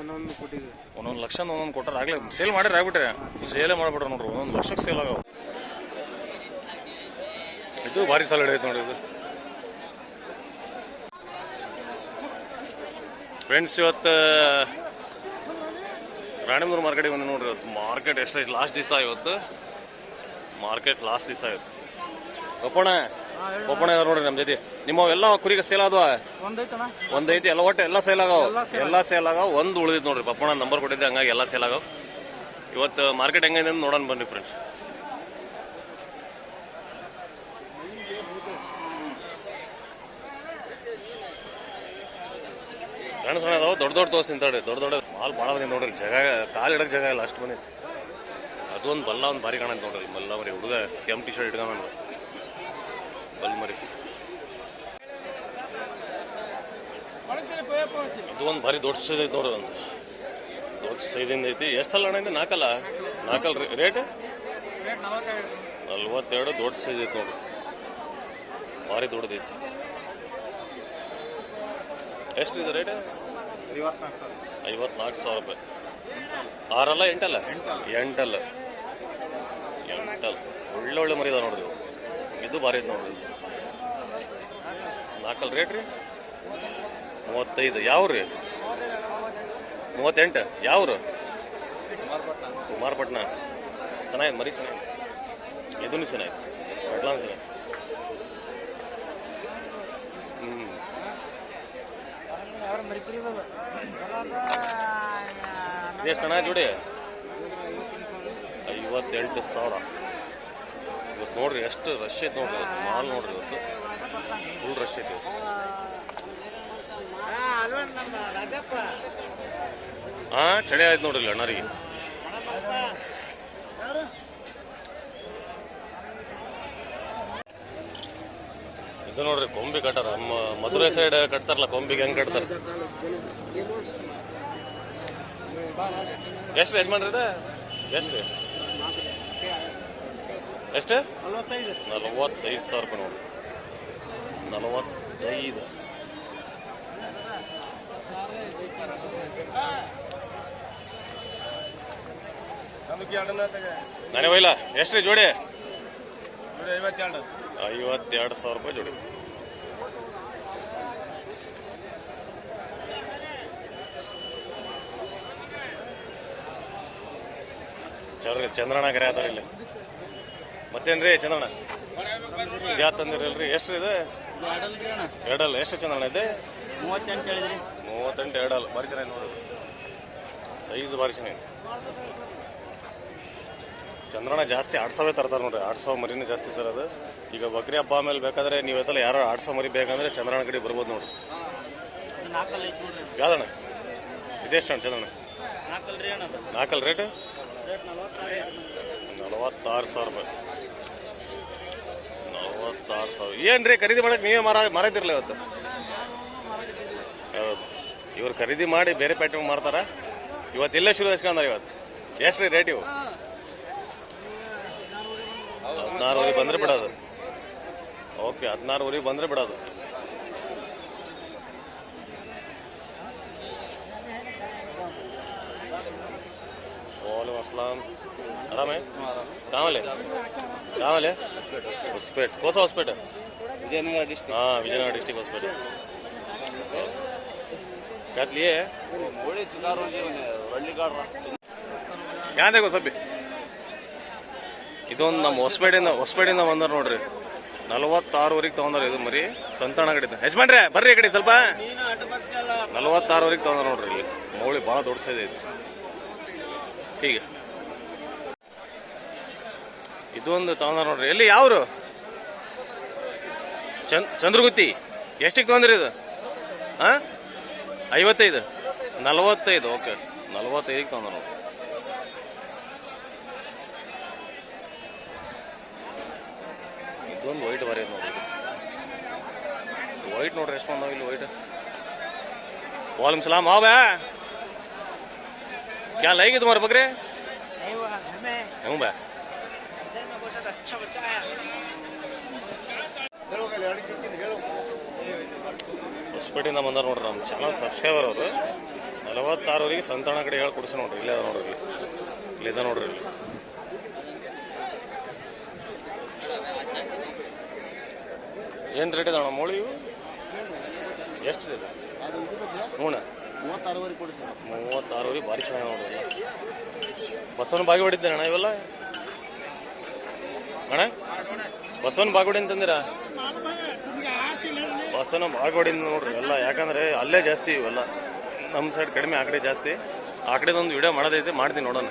ಒಂದೊಂದು ಒಂದೊಂದು ಲಕ್ಷ ಒಂದೊಂದು ಕೊಟ್ಟಾರ, ಆಗ್ಲೇ ಸೇಲ್ ಮಾಡಿರಿ ಆಗ್ಬಿಟ್ರೆ. ಸೇಲೇ ಮಾಡ್ಬಿಟ್ರೆ ನೋಡ್ರಿ, ಒಂದೊಂದು ಲಕ್ಷಕ್ಕೆ ಸೇಲ್ ಆಗವ. ಇದು ಭಾರಿ ಸಾಲ ಹಿಡಿಯೈತೆ ನೋಡ್ರಿ ಇದು. ಫ್ರೆಂಡ್ಸ್ ಇವತ್ತು, ರಾಣಿಮೂರು ಮಾರ್ಕೆಟಿಗೆ ಬಂದು ನೋಡ್ರಿ ಇವತ್ತು. ಮಾರ್ಕೆಟ್ ಎಷ್ಟು ಲಾಸ್ಟ್ ದಿವಸ ಇವತ್ತು. ಮಾರ್ಕೆಟ್ ಲಾಸ್ಟ್ ದಿವಸ ಇವತ್ತು. ಒಪ್ಪಣ ಒಪ್ಪಣ ಇದಾರೆ ನೋಡ್ರಿ ನಮ್ ಜೊತೆ. ನಿಮ್ಮ ಎಲ್ಲ ಕುರಿಗೆ ಸೇಲ್ ಆದ್ವ? ಒಂದೈತಿ ಎಲ್ಲ ಒಟ್ಟು ಎಲ್ಲ ಸೇಲ್ ಆಗವ. ಎಲ್ಲ ಸೇಲ್ ಆಗವ. ಒಂದ್ ಉಳಿದಿತ್ತು ನೋಡ್ರಿ. ಪಪ್ಪಣ ನಂಬರ್ ಕೊಟ್ಟಿದ್ದೆ ಹಂಗಾಗಿ ಎಲ್ಲ ಸೇಲ್ ಆಗವ. ಇವತ್ತು ಮಾರ್ಕೆಟ್ ಹೆಂಗೈತೆ ಅಂತ ನೋಡೋಣ ಬನ್ನಿ ಫ್ರೆಂಡ್ಸ್ ಸಣ್ಣ ಸಣ್ಣ ಅದಾವ ದೊಡ್ಡ ದೊಡ್ಡ ತೋರಿಸ್ತೀನಿ ತಡ್ರಿ. ದೊಡ್ಡ ದೊಡ್ಡ ಮಾಲ್ ಭಾಳ ಬಂದಿದೆ ನೋಡ್ರಿ. ಜಾಗ ಕಾಲು ಇಡಕ್ ಜಾಗ ಇಲ್ಲ ಅಷ್ಟು ಬಂದೈತಿ. ಅದೊಂದು ಬಲ್ಲ ಒಂದು ಭಾರಿ ಕಾಣಂತ ನೋಡ್ರಿ. ಮರಿ ಹುಡುಗ ಕೆಂಪು ಟಿ ಶರ್ಟ್ ಇಟ್ಕೊಂಡ್ ಬಲ್ ಮರಿ ಇದು ಒಂದು ಭಾರಿ ದೊಡ್ಡ ಸೈಜ್ ಐತಿ ನೋಡ್ರಿ ಒಂದು ದೊಡ್ಡ ಸೈಜಿಂದ ಐತಿ. ಎಷ್ಟಲ್ಲ ಅಣ್ಣ ಇದೆ? ನಾಲ್ಕಲ್ಲ ನಾಲ್ಕಲ್ಲ ರೇಟ್ ನಲ್ವತ್ತೆರಡು ದೊಡ್ಡ ಸೈಜ್ ಐತಿ ನೋಡ್ರಿ ಭಾರಿ ದೊಡ್ಡದೈತಿ ಎಷ್ಟು ಇದೆ ರೇಟ್ ಐವತ್ನಾಲ್ಕು ಸಾವಿರ ರೂಪಾಯಿ. ಆರಲ್ಲ ಎಂಟಲ್ಲ? ಎಂಟಲ್ಲ. ಎಂಟಲ್ಲ. ಒಳ್ಳೆ ಒಳ್ಳೆ ಮರಿ ಇದಾವೆ ನೋಡ್ರಿ ಇದು ಭಾರಿ ಐತೆ ನೋಡ್ರಿ ನಾಲ್ಕಲ್ಲ ರೇಟ್ ರೀ? ಮೂವತ್ತೈದು. ಯಾವ ರೀ ಮೂವತ್ತೆಂಟು. ಯಾವ್ರು? ಕುಮಾರಪಟ್ನ. ಚೆನ್ನಾಗಿದೆ, ಮರಿ ಚೆನ್ನಾಗಿದೆ. ಇದೂ ಚೆನ್ನಾಗಿದೆ. ಹ್ಞೂ ಎಷ್ಟು ಹಣ ಜೋಡಿ? ಐವತ್ತೆಂಟು ಸಾವಿರ. ನೋಡ್ರಿ ಎಷ್ಟು ರಶ್ ಐತೆ ನೋಡ್ರಿ ಇವತ್ತು ಮಾಲ್ ನೋಡ್ರಿ ಇವತ್ತು. ಫುಲ್ ರಶ್ ಐತೆ ಹಾ ಚಳಿ ಆಯ್ತು ನೋಡ್ರಿ ಅಣ್ಣರಿಗೆ. ಇದು ನೋಡ್ರಿ ಕೊಂಬಿ ಕಟ್ಟಾರ. ನಮ್ಮ ಮಧುರೈ ಸೈಡ್ ಕಟ್ತಾರಲ್ಲ ಕೊಂಬಿಗೆ ಹೆಂಗ್ ಕಟ್ತಾರ? ಎಷ್ಟು ಯಜಮಾನ್ರಿ ಎಷ್ಟು ಎಷ್ಟು? ನಲವತ್ತೈದು. ನಲವತ್ತೈದು ಸಾವಿರ ರೂಪಾಯಿ ನೋಡಿ. ನಲವತ್ತೈದು. ನಾನೇ ಒಯ್ಲ ಎಷ್ಟು ರೀ ಜೋಡಿ? ಐವತ್ತೆರಡು. ಐವತ್ತೆರಡು ಸಾವಿರ ರೂಪಾಯಿ ಜೋಡಿ. ಚಂದ್ರ ಚಂದ್ರಣ್ಣ ಕರೆ ಆತಾರ ಇಲ್ಲಿ? ಮತ್ತೇನ್ರಿ ಚಂದ್ರಣ್ಣ ಯಾವ ತಂದಿರಲ್ರಿ? ಎಷ್ಟು ಇದೆ? ಎರಡಲ್ಲ. ಎಷ್ಟು ಚಂದ್ರಣ್ಣ ಇದೆ? ಮೂವತ್ತೆಂಟು ಹೇಳಿದ್ರಿ ಮೂವತ್ತೆಂಟು ಎರಡಲ್ಲ. ಭಾರಿ ಚೆನ್ನಾಗಿ ನೋಡಿ. ಸೈಜ್ ಭಾರಿ ಚೆನ್ನಾಗಿ. ಚಂದ್ರಣ್ಣ ಜಾಸ್ತಿ ಆಡ್ಸೋವೇ ತರ್ತಾರೆ ನೋಡ್ರಿ. ಆಡ್ಸೋ ಮರಿನೇ ಜಾಸ್ತಿ ತರೋದು. ಈಗ ಬಕ್ರಿ ಹಬ್ಬ ಆಮೇಲೆ ಬೇಕಾದ್ರೆ ನೀವು ಯಾರು ಆಡ್ ಸಾವಿರ ಮರಿ ಬೇಕಂದ್ರೆ ಚಂದ್ರಣ್ಣ ಕಡೆ ಬರ್ಬೋದು ನೋಡ್ರಿ ಯಾವ್ದಣ್ಣ? ಇದೆಷ್ಟು ಅಣ್ಣ ಚಂದ್ರಣ್ಣ ನಾಲ್ಕಲ್ ರೇಟ್? ನಲವತ್ತಾರು ಸಾವಿರ ರೂಪಾಯಿ. ನಲವತ್ತಾರು ಸಾವಿರ. ಏನ್ರಿ, ಖರೀದಿ ಮಾಡಕ್ಕೆ ನೀವೇ ಮಾರ ಮಾರೈತಿರಲ್ಲ ಇವತ್ತು? ಹೌದು. ಇವ್ರು ಖರೀದಿ ಮಾಡಿ ಬೇರೆ ಪೇಟೆ ಮಾರ್ತಾರ. ಇವತ್ತು ಇಲ್ಲೇ ಶುರು ಹಚ್ಕೊಂಡ್ರ ಇವತ್ತು. ಎಷ್ಟು ರೀ ರೇಟ್ ಇವು? ಹದಿನಾರು ಊರಿಗೆ ಬಂದ್ರೆ ಬಿಡೋದು. ಓಕೆ ಹದಿನಾರುವರೆಗೆ ಬಂದ್ರೆ ಬಿಡೋದು. ಅಸ್ಲಾಂ. ಆರಾಮೇ? ಕಾಮಲೆ ಕಾಮಲೆ ಹೊಸಪೇಟೆ. ಕೋಸ ಹೊಸಪೇಟೆ? ವಿಜಯನಗರ ಡಿಸ್ಟಿಕ್ ಹಾಂ ವಿಜಯನಗರ ಡಿಸ್ಟಿಕ್ ಹೊಸಪೇಟೆ. ಕತ್ಲಿಯೇ ಯಾವ್ದೇ ಗೊಸಬ್ಬಿ ಇದೊಂದು ನಮ್ಮ ಹೊಸಪೇಟೆಯಿಂದ ಹೊಸಪೇಟೆಯಿಂದ ಬಂದಾರ ನೋಡ್ರಿ. ನಲವತ್ತಾರೂವರೆಗೆ ತೊಗೊಂಡಾರ ಇದು ಮರಿ ಸಂತಾನ ಕಡೆ ಯಜಮಾನ್ರೆ ಬರ್ರಿ ಈ ಕಡೆ ಸ್ವಲ್ಪ. ನಲವತ್ತಾರೂವರೆಗೆ ತೊಗೊಂಡ್ರ ನೋಡ್ರಿ ಇಲ್ಲಿ. ಮೌಳಿ ಭಾಳ ದೊಡ್ಡ ಸೈಜ್ ಐತಿ. ಹೀಗೆ. ಇದೊಂದು ತಗೊಂಡ ನೋಡ್ರಿ. ಎಲ್ಲಿ, ಯಾವ್ರು? ಚಂದ್ ಚಂದ್ರಗುತ್ತಿ. ಎಷ್ಟಕ್ಕೆ ತಗೊಂಡ್ರಿ ಇದು? ಹಾಂ ಐವತ್ತೈದು. ನಲವತ್ತೈದು, ಓಕೆ. ನಲವತ್ತೈದಕ್ಕೆ ತೊಗೊಂಡ ನೋಡ್ರಿ. ಇದೊಂದು ವೈಟ್ ಬರೆಯೋದು ನೋಡ್ರಿ ವೈಟ್ ನೋಡ್ರಿ ಎಷ್ಟು ಇಲ್ಲಿ ವೈಟ್. ವಾಲಿಮ್ ಸಲಾಮ್ ಆವೇ क्या लाएगी तुम्हारे बकरे हूँ बे अच्छा बच्चा आया ಹೊಸಪೇಟೆಯಿಂದ ಬಂದಾರ ನೋಡ್ರಿ ನಮ್ಮ ಚಾನಲ್ ಸಬ್ಸ್ಕ್ರೈಬರ್ ಅವರು ನಲವತ್ತಾರವರೆಗೆ ಸಂತಾನ ಕಡೆ ಹೇಳಿ ಕೊಡಿಸಿ ನೋಡ್ರಿ ಇಲ್ಲೇ ಅದ ನೋಡ್ರಿ ಇಲ್ಲಿ ಇಲ್ಲಿದೆ ನೋಡ್ರಿ ಇಲ್ಲಿ ಏನು ರೇಟ್ ಇದಾವಣ ಮೋಳಿ ಇವು ಎಷ್ಟು ಇದೆ ಅದು ಇದು ಬಗ್ಗೆ ಹ್ಞೂ ಮೂವತ್ತಾರುವರೆಗೆ ಕೊಡಿ ಭಾರಿ ಚೆನ್ನಾಗಿ ನೋಡ್ರಿ ಬಸವನ ಬಾಗಿ ಹೊಡಿದ್ದೆ ಅಣ್ಣ ಇವೆಲ್ಲ? ಅಣ್ಣ, ಬಸವನ ಬಾಗೋಡಿ ಅಂತಂದಿರ? ಬಸವನ ಬಾಗುಡಿ ನೋಡ್ರಿ ಎಲ್ಲ, ಯಾಕಂದ್ರೆ ಅಲ್ಲೇ ಜಾಸ್ತಿ ಇವೆಲ್ಲ. ನಮ್ಮ ಸೈಡ್ ಕಡಿಮೆ ಆಕಡೆ ಕಡೆ ಜಾಸ್ತಿ. ಆ ಕಡೆದೊಂದು ವಿಡಿಯೋ ಮಾಡೋದೈತೆ, ಮಾಡ್ತೀನಿ ನೋಡೋಣ.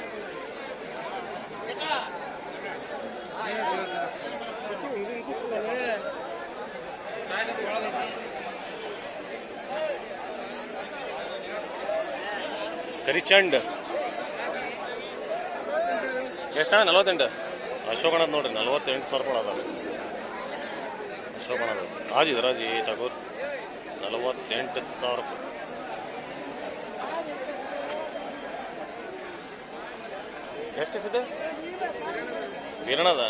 ಕರಿಚಂಡ್. ಎಷ್ಟ ನಲವತ್ತೆಂಟು? ಅಶೋಕಣದ ನೋಡ್ರಿ, ನಲವತ್ತೆಂಟು ಸಾವಿರ ರೂಪಾಯಿ ಅದ ಅಶೋಕಣದ ರಾಜಿ ರಾಜಿ ಟಗೂರ್. ನಲವತ್ತೆಂಟು ಸಾವಿರ ರೂಪಾಯಿ. ಎಷ್ಟು ಸಿದ್ಧ ಬೀರಣದ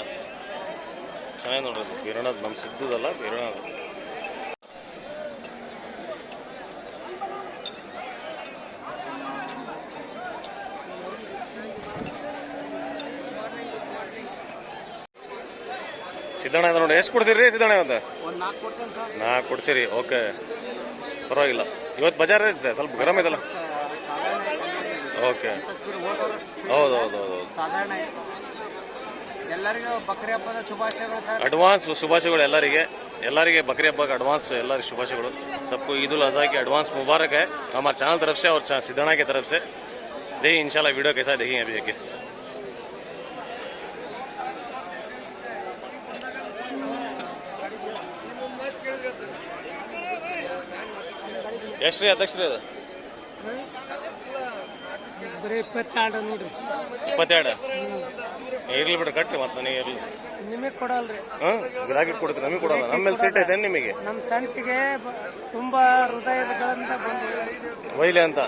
ಚೆನ್ನಾಗಿ ನೋಡ್ರಿ ಬೀರಣದ ನಮ್ಮ ಸಿದ್ಧದಲ್ಲ ಬೀರಣದ ಸಿದ್ದಣ್ಣ ಇದೆ ನೋಡಿ ಎಷ್ಟು ಕೊಡ್ತೀರಿ ಸಿದ್ದಣ್ಣ ಇವತ್ತು ಒಂದು ನಾಲ್ಕು ಕೊಡ್ತೇನೆ ಸರ್ ನಾಲ್ಕು ಕೊಡ್ಸಿರಿ ಓಕೆ ಪರವಾಗಿಲ್ಲ ಇವತ್ತು ಬಜಾರ್ ಐತೆ ಸ್ವಲ್ಪ ಗರಮ್ ಇದಲ್ಲ ಓಕೆ ಹೌದು ಹೌದು ಹೌದು ಸಾಧಾರಣ ಎಲ್ಲರಿಗೂ ಬಕ್ರಿ ಹಬ್ಬದ ಶುಭಾಶಯಗಳು ಸರ್ ಅಡ್ವಾನ್ಸ್ ಶುಭಾಶಯಗಳು ಎಲ್ಲರಿಗೆ ಎಲ್ಲರಿಗೆ बकरी हब्बा का एडवांस ಎಲ್ಲರಿಗೆ ಶುಭಾಶಯಗಳು सबको ईद उल अजहा की एडवांस मुबारक है हमारे चैनल तरफ से और चा- सिद्धना की तरफ से देखिए इंशाल्लाह वीडियो कैसा है देखिए अभी देखिए ಎಷ್ಟು ರೀ ಅಧ್ಯಕ್ಷರೇ ಅದು? ಬರೀ ಇಪ್ಪತ್ತೆರಡು ನೋಡ್ರಿ. ಇಪ್ಪತ್ತೆರಡು? ಇರ್ಲಿ ಬಿಡ್ರಿ ಕಟ್ಟಿ ಮತ್ತೆ ನನಗೆ ಇರ್ಲಿ. ನಿಮಗೆ ಕೊಡಲ್ರಿ. ಹಾಂ ಗ್ರಾಹಕ ಕೊಡ್ತೀರಿ ನಮಗೆ ಕೊಡಲ್ಲ. ನಮ್ಮ ಮೇಲೆ ಸಿಟ್ಟು ಐತೆ ನಿಮಗೆ? ನಮ್ಮ ಸಂತಿಗೆ ತುಂಬಾ ಹೃದಯಗಳಿಂದ ಬಂದು ಒಯ್ಲಿ ಅಂತ?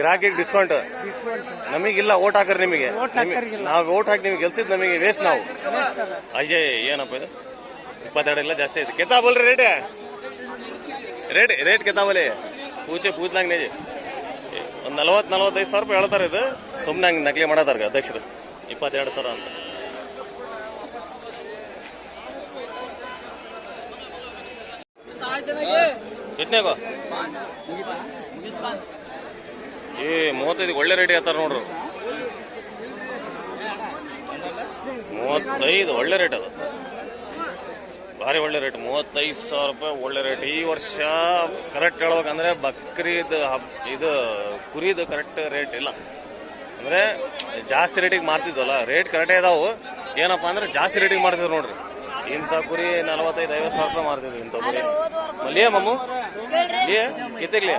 ಗ್ರಾಹಕಿಗೆ ಡಿಸ್ಕೌಂಟ್? ಡಿಸ್ಕೌಂಟ್. ನಮಗಿಲ್ಲ ಓಟ್ ಹಾಕರ್ ನಿಮಗೆ. ನಾವ್ ಹಾಕರಿಗಿಲ್ಲ. ನಾವು ಓಟ್ ಹಾಕಿ ನಿಮ್ಗೆ ಗೆಲ್ಸಿದ್ ನಮಗೆ ವೇಸ್ಟ್ ನಾವು. ಅಜಯ್ ಅದ. ಏನಪ್ಪ ಇದು? ಇಪ್ಪತ್ತೆರಡು ಇಲ್ಲ ಜಾಸ್ತಿ ಐತೆ. ಕೆತ್ತಾ ಬೋಲ್ರಿ ರೇಟ್? ರೇಟ್ ರೇಟ್ ಕೆತ್ತಾ ನೇಜೆ ನೇಜಿ. ಒಂದು ನಲ್ವತ್ತು ನಲ್ವತ್ತೈದು ಸಾವಿರ ರೂಪಾಯಿ ಹೇಳ್ತಾರೆ ಇದು. ಸುಮ್ಮನೆ ಹಂಗೆ ನಕಲಿ ಮಾಡತ್ತಾರ ಅಧ್ಯಕ್ಷರು. ಇಪ್ಪತ್ತೆರಡು ಸಾವಿರ ಅಂತ. ಕಿತ್ನೇಗೋ ಏ ಮೂವತ್ತೈದು ಒಳ್ಳೆ ರೇಟ್ ಹೇಳ್ತಾರೆ ನೋಡ್ರು. ಮೂವತ್ತೈದು ಒಳ್ಳೆ ರೇಟ್ ಅದು. ಭಾರಿ ಒಳ್ಳೆ ರೇಟ್ ಮೂವತ್ತೈದು ಸಾವಿರ ರೂಪಾಯಿ ಒಳ್ಳೆ ರೇಟ್. ಈ ವರ್ಷ ಕರೆಕ್ಟ್ ಹೇಳ್ಬೇಕಂದ್ರೆ ಬಕ್ರೀದ್ ಹಬ್ ಇದು ಕುರಿದು ಕರೆಕ್ಟ್ ರೇಟ್ ಇಲ್ಲ. ಅಂದ್ರೆ ಜಾಸ್ತಿ ರೇಟಿಗೆ ಮಾರ್ತಿದ್ವಲ್ಲ ರೇಟ್ ಕರೆಕ್ಟೇ ಇದಾವು. ಏನಪ್ಪಾ ಅಂದ್ರೆ ಜಾಸ್ತಿ ರೇಟಿಗೆ ಮಾಡ್ತಿದ್ರು ನೋಡ್ರಿ. ಇಂಥ ಕುರಿ ನಲವತ್ತೈದು ಐವತ್ತು ಸಾವಿರ ರೂಪಾಯಿ ಮಾರ್ತಿದ್ವಿ ಇಂಥ ಕುರಿ. ಮಲ್ಲಿಯ ಮಮ್ಮು ಇತ್ತಿಗ್ಲಿ ಕಿತ್ತಿಗ್ಲಿ?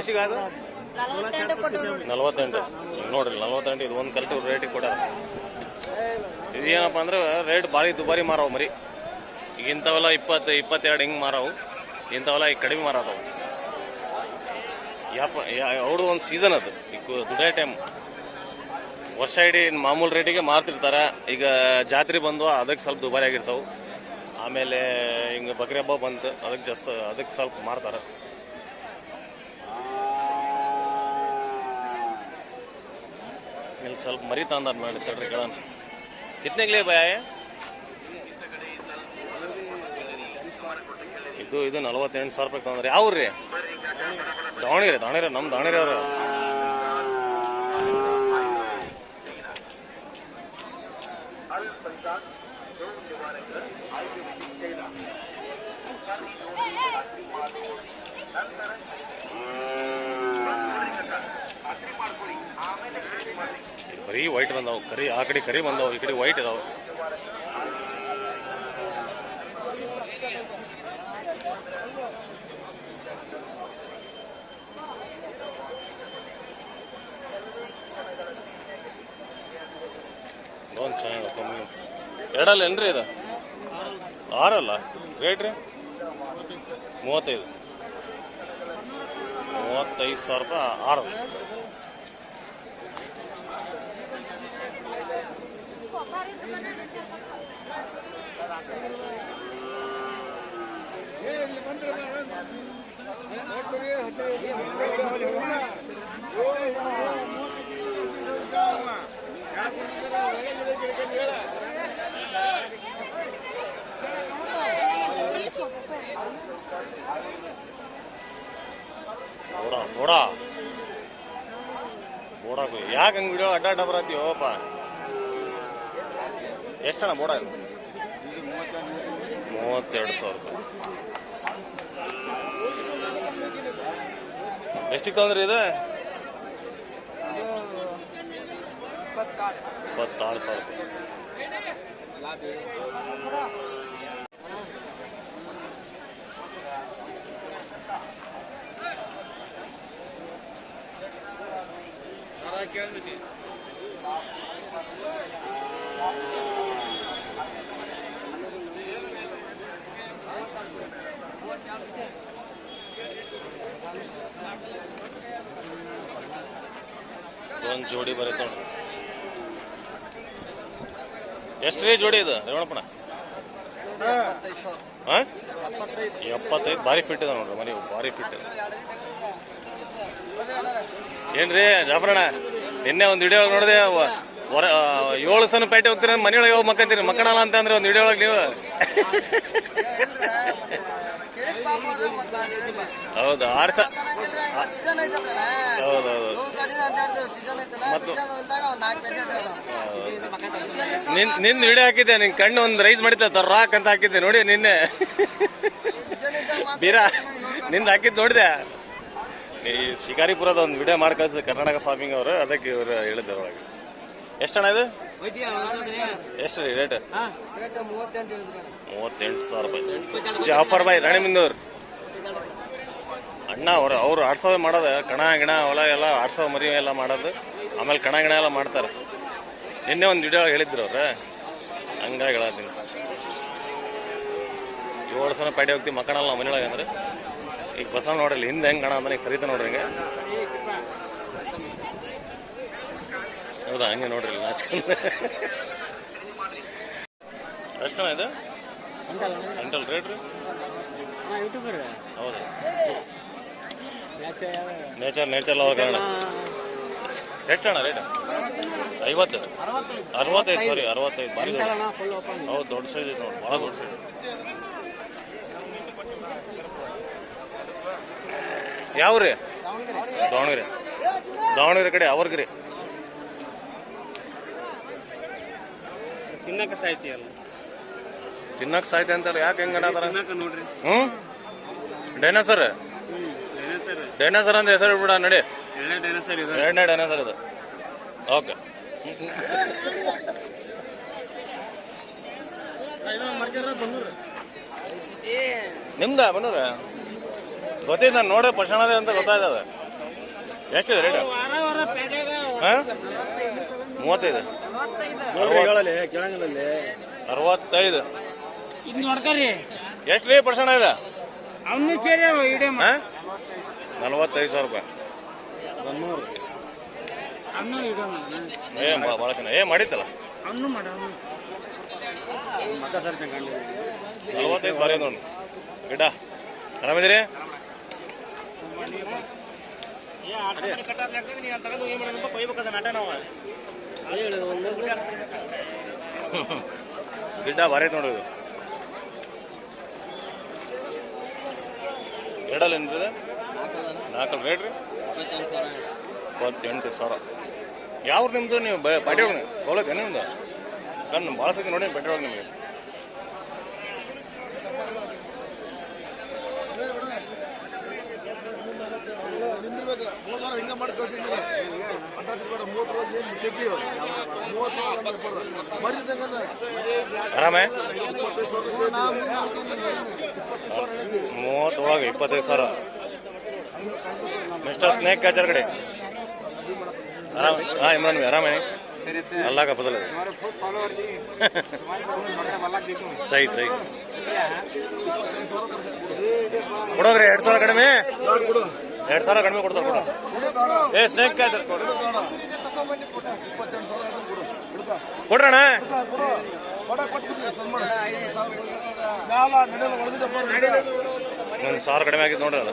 ಎಷ್ಟಿಗೆ ಅದು? ನಲವತ್ತೆಂಟು ನೋಡ್ರಿ ನಲವತ್ತೆಂಟು ಇದು ಒಂದು ಕರೆಕ್ಟ್ ರೇಟಿಗೆ ಕೊಟ್ಟಾರ. ಇದು ಏನಪ್ಪ ಅಂದ್ರೆ ರೇಟ್ ಭಾರಿ ದುಬಾರಿ ಮಾರವು ಮರಿ. ಈಗ ಇಂಥವೆಲ್ಲ ಇಪ್ಪತ್ತು, ಇಪ್ಪತ್ತೆರಡು ಹಿಂಗೆ ಮಾರವು. ಇಂಥವೆಲ್ಲ ಈಗ ಕಡಿಮೆ ಮಾರದವು. ಯಾಪ ಅವ್ರದ್ದು ಒಂದು ಸೀಸನ್ ಅದು. ಈಗ ದುಡಿಯೋ ಟೈಮ್ ವರ್ಷ ಇಡೀ ಮಾಮೂಲು ರೇಟಿಗೆ ಮಾರ್ತಿರ್ತಾರೆ. ಈಗ ಜಾತ್ರೆ ಬಂದು ಅದಕ್ಕೆ ಸ್ವಲ್ಪ ದುಬಾರಿ ಆಗಿರ್ತಾವೆ. ಆಮೇಲೆ ಹಿಂಗೆ ಬಕ್ರಿ ಹಬ್ಬ ಬಂತು, ಅದಕ್ಕೆ ಜಾಸ್ತಿ, ಅದಕ್ಕೆ ಸ್ವಲ್ಪ ಮಾರ್ತಾರೆ. ಇಲ್ಲಿ ಸ್ವಲ್ಪ ಮರಿ ತಂದಾರ ಮಾಡಿ ತಡ್ರಿ ಕೇಳೋಣ. ಕಿತ್ನೆಗ್ಲೇ ಭಯ ಇದು ಇದು ನಲವತ್ತೆಂಟು ಸಾವಿರ ರೂಪಾಯಿ ತಂದ್ರಿ ಯಾವ ರೀ ದಾವಣಗೆರೆ ದಾವಣಗೆರೆ ನಮ್ಮ ದಾವಣಗೆರೆ ಅವ್ರ. ಬರೀ ವೈಟ್ ಬಂದಾವು, ಕರಿ, ಆ ಕಡೆ ಕರಿ ಬಂದಾವು, ಈ ಕಡೆ ವೈಟ್ ಇದಾವೆ. ಒಂದು ಚೆನ್ನಾಗಿ ಕಮ್ಮಿ ಎರಡಲ್ಲ ಏನ್ರಿ ಇದು? ಆರಲ್ಲ? ರೇಟ್ ರೀ? ಮೂವತ್ತೈದು. ಮೂವತ್ತೈದು ಸಾವಿರ ರೂಪಾಯಿ ಆರು. ಬೋಡ ಬೋಡ ಬೋಡ ಯಾಕೆ ಹಂಗೆ ವಿಡಿಯೋ ಅಡ್ಡ ಅಡ್ಡ ಬರತ್ತೀವಪ್ಪ ಎಷ್ಟಣ್ಣ ಬೋಡ ಇದು? ಮೂವತ್ತೆರಡು ಸಾವಿರ ರೂಪಾಯಿ. ಎಷ್ಟಿಗೆ ತೊಂದ್ರೆ ಇದು? ಇಪ್ಪತ್ತಾರು ಸಾವಿರ ರೂಪಾಯಿ ಒಂದು ಜೋಡಿ ಬರುತ್ತೆ ನೋಡ್ರಿ ಎಷ್ಟು ರೀ ಜೋಡಿ ಇದು ರೇವಣಪ್ಪಣ ಹಾಂ ಎಪ್ಪತ್ತೈದು, ಭಾರಿ ಫಿಟ್ ಇದೆ ನೋಡ್ರಿ ಮನೆ ಭಾರಿ ಫಿಟ್ ಏನ್ರಿ ಜಾಫರಣ ನಿನ್ನೆ ಒಂದು ವಿಡಿಯೋ ನೋಡಿದೆ ಹೊರ ಏಳು ಸನ ಪೇಟೆ ಹೋಗ್ತೀರ, ಮನೆಯೊಳಗೆ ಹೋಗಿ ಮಕ್ಕಂತೀರಿ? ಮಕ್ಕಳಲ್ಲ ಅಂತ ಅಂದ್ರೆ ಒಂದು ವಿಡಿಯೋ ಒಳಗೆ ನೀವು. ಹೌದು ಆರ್ಸ ಸ ಸೀಸನ್ ಐತಲ್ಲ ನಿನ್ ನಿನ್ ವಿಡಿಯೋ ಹಾಕಿದ್ದೆ ನಿನ್ ಕಣ್ಣು ಒಂದು ರೈಸ್ ಮಾಡಿದ್ದೆ ತರ್ರಾಕ್ ಅಂತ ಹಾಕಿದ್ದೆ ನೋಡಿ ನಿನ್ನೆ? ಬೀರಾ ನಿಂದ ಹಾಕಿದ್ ನೋಡಿದೆ ಈ ಶಿಕಾರಿಪುರದ ಒಂದು ವಿಡಿಯೋ ಮಾಡಿ ಕಳ್ಸಿದೆ ಕರ್ನಾಟಕ ಫಾರ್ಮಿಂಗ್ ಅವರು ಅದಕ್ಕೆ ಇವರು ಹೇಳಿದ್ರು ಒಳಗೆ ಎಷ್ಟಣ್ಣ ಇದು? ಎಷ್ಟು ರೀ ರೇಟ್ ಮೂವತ್ತೆಂಟು ಸಾವಿರ ರೂಪಾಯಿ. ಜಾಫರ್ ಬಾಯ್ ರಾಣಿಮಿಂದವ್ರು ಅಣ್ಣ ಅವ್ರು ಅವ್ರು ಆಡ್ಸೋದೇ ಮಾಡೋದು. ಕಣ ಗಿಣ ಹೊಲ ಎಲ್ಲ ಆಡ್ಸೋ ಮರಿ ಎಲ್ಲ ಮಾಡೋದು. ಆಮೇಲೆ ಕಣ ಗಿಣ ಎಲ್ಲ ಮಾಡ್ತಾರೆ. ನಿನ್ನೆ ಒಂದು ವಿಡಿಯೋ ಹೇಳಿದ್ರು ಅವ್ರೆ. ಹಂಗಾಗಿ ಹೇಳತ್ತೀನಿ. ಏಳು ಸಲ ಪೈಡೆ ಹೋಗ್ತೀವಿ ಮಕ್ಕಳಲ್ಲ ನಾವು ಮನೆಯೊಳಗೆ ಅಂದ್ರೆ. ಈಗ ಬಸವ ನೋಡ್ರಿ ಹಿಂದೆ ಹೆಂಗೆ ಕಣ ಅಂದ್ರೆ ಈಗ ಸರಿತ ನೋಡ್ರಿ ಹಿಂಗೆ. ಹೌದಾ? ಹಂಗೆ ನೋಡ್ರಿ ಎಷ್ಟು ಇದು? ಎಂಟಲ್ ರೇಟ್ ರೀ? ಯೂಟ್ಯೂಬರ್ ಹೌದು. ನೇಚರ್ ನೇಚರ್ ಲವರ್ ಕಾರಣ ಎಷ್ಟಣ್ಣ ರೇಟ್ ಐವತ್ತು? ಅರವತ್ತೈದು ಸಾರಿ ಅರವತ್ತೈದು. ಬಾರಿ ಹೌದು ದೊಡ್ಡ ಸೈಜ್ ಐತೆ ನೋಡಿ ಭಾಳ ದೊಡ್ಡ ಸೈಜ್ ಯಾವ ರೀ ದಾವಣಗೆರೆ. ದಾವಣಗೆರೆ ಕಡೆ ಅವ್ರಿಗೆ ರೀ ತಿನ್ನಕ ಸಾಯ್ತಿ ಅಲ್ಲ? ತಿನ್ನಕ್ ಸಾಯ್ತಿ ಅಂತಾರೆ ಯಾಕೆ ಹೆಂಗೆ ನೋಡ್ರಿ. ಹ್ಞೂ ಡೈನೋಸರ್ ಡೈನೋಸರ್? ಡೈನೋಸರ್ ಅಂತ ಹೆಸರು ಬಿಡ ನಡಿ. ಎರಡನೇ ಡೈನೋಸರ್ ಇದು. ಎರಡನೇ ಡೈನೋಸರ್ ಇದು. ಓಕೆ ನಿಮ್ದ ಬನ್ನೂರ? ಗೊತ್ತಿದೆ ನಾನು ನೋಡೋ ಪಶಣದ ಅಂತ ಗೊತ್ತಾಯ್ತದ. ಎಷ್ಟಿದೆ ರೇಟ್ ಮೂವತ್ತೈದು. ಕೆಳಂಗದಲ್ಲಿ ಅರವತ್ತೈದು. ಎಷ್ಟು ರೀ ಪರ್ಸನ ಇದೆ? ನಲವತ್ತೈದು ಸಾವಿರ ರೂಪಾಯಿ. ಏ ಭಾಳ ಚೆನ್ನಾಗಿ ಏ ಮಾಡಿತ್ತಲ್ಲ? ಅವನು ಮಾಡ ನಲವತ್ತೈದು ಬಾರಿ ನೋಡಿ ಗಿಡ. ಆರಾಮಿದ್ದೀರಿ? ಗಿಡ್ಡ ಭಾರಿ ಐತೆ ನೋಡೋದು ಇದು. ಎರಡಲ್ಲ ಏನಿದೆ? ನಾಲ್ಕಲ್ಲಿ ರೇಟ್ ರೀ? ಇಪ್ಪತ್ತೆಂಟು ಸಾವಿರ ಯಾವ ನಿಮ್ದು? ನೀವು ಬ ಒಳಗೆ ಸೌಲಭ್ಯ ನಿಮ್ದು? ಕಣ್ಣು ಭಾಳ ಸತಿ ನೋಡಿ ನಿಮಗೆ. ಹಿಂಗ ಆರಾಮೇ? ಸಾವಿರ ಮೂವತ್ತೊಳಗೆ ಇಪ್ಪತ್ತೈದು ಸಾವಿರ. ಮಿಸ್ಟರ್ ಸ್ನೇಕ್ ಕ್ಯಾಚರ್ ಕಡೆ. ಆರಾಮ್ ಹಾಂ ಇಮ್ರಾನ್ ಆರಾಮೇ? ಅಲ್ಲ ಫಸಲ್ ಸೈ ಸೈ ಕೊಡೋದ್ರಿ ಎರಡು ಸಾವಿರ ಕಡಿಮೆ? ಎರಡು ಸಾವಿರ ಕಡಿಮೆ ಕೊಡ್ತಾರ ಕೊಡ. ಏ ಸ್ನೇಕ್ ಕ್ಯಾಚರ್ ಕೊಡ್ರಣ್ಣ? ಕೊಡ್ರಣ ಒಂದು ಸಾವಿರ ಕಡಿಮೆ ಆಗಿತ್ತು ನೋಡ್ರಿ ಅದು.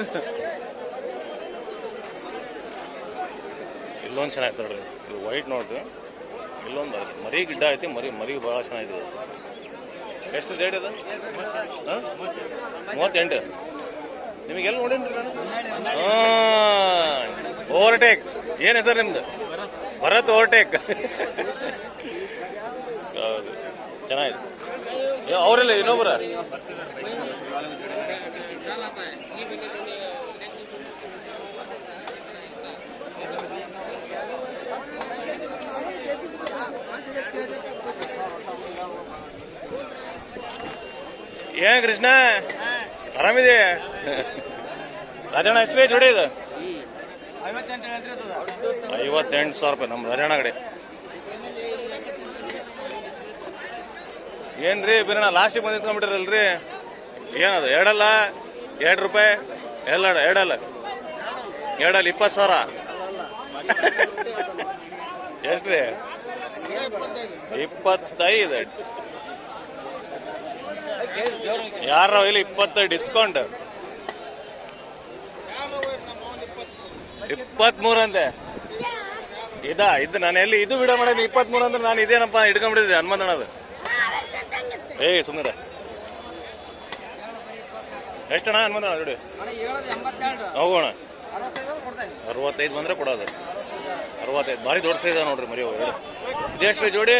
ಇಲ್ಲೊಂದು ಚೆನ್ನಾಗಿತ್ತು ನೋಡ್ರಿ. ಇದು ವೈಟ್ ನೋಡ್ರಿ. ಇಲ್ಲೊಂದು ಮರಿ ಗಿಡ್ಡ ಐತಿ, ಮರಿ ಮರಿ ಭಾಳ ಚೆನ್ನಾಗಿದೆ. ಎಷ್ಟು ರೇಟ್ ಹಾಂ? ಮೂವತ್ತೆಂಟು. ನಿಮಗೆ ಎಲ್ಲಿ ನೋಡೇನ್ರಿ ನಾನು? ಹಾಂ. ಓವರ್ಟೇಕ್ ಏನು ಹೆಸರು ನಿಮ್ದು? ಭರತ್ ಓವರ್ಟೇಕ್ ಚೆನ್ನಾಗಿದೆ. ಅವರೆಲ್ಲ ಇನ್ನೊಬ್ಬರ ಏನ್ ಕೃಷ್ಣ ಆರಾಮಿದೆ ರಾಜಣ್ಣ ಎಷ್ಟು ಜೋಡಿ ಇದು? ಐವತ್ತೆಂಟು ಸಾವಿರ ರೂಪಾಯಿ, ನಮ್ಮ ರಾಜಣ್ಣ ಕಡೆ ಏನ್ರಿ ಬಿರಣ ಲಾಸ್ಟಿಗೆ ಅಲ್ರಿ ಏನದು, ಎರಡಲ್ಲ? ಎರಡು ರೂಪಾಯಿ? ಎಲ್ಲ ಎರಡಲ್ಲ? ಎರಡಲ್ಲ ಇಪ್ಪತ್ತು ಸಾವಿರ? ಎಷ್ಟ್ರಿ? ಇಪ್ಪತ್ತೈದು. ಯಾರ ಇಲ್ಲಿ ಇಪ್ಪತ್ತೈದು ಡಿಸ್ಕೌಂಟ್ ಇಪ್ಪತ್ಮೂರು ಅಂತೆ ಇದಾ ಇದು ನಾನು ಎಲ್ಲಿ ಇದು ವಿಡಿಯೋ ಇಪ್ಪತ್ತ್ ಇಪ್ಪತ್ಮೂರು ಅಂದ್ರೆ ನಾನು ಇದೇನಪ್ಪ ಹಿಡ್ಕೊಂಡ್ಬಿಟ್ಟಿದ್ದೆ ಹನುಮಂತಣ್ಣದು ಏಯ್ ಸುಮ್ಮನೆ ಎಷ್ಟಣ್ಣ ಹನುಮಂತಣ್ಣ ನೋಡಿ ಹೋಗೋಣ. ಅರವತ್ತೈದು ಬಂದ್ರೆ ಕೊಡೋದು. ಅರವತ್ತೈದು ಭಾರಿ ದೊಡ್ಡ ಸೈಜ್ ನೋಡ್ರಿ ಮರಿ ಅವು ಎರಡು. ಇದೆಷ್ಟು ಜೋಡಿ?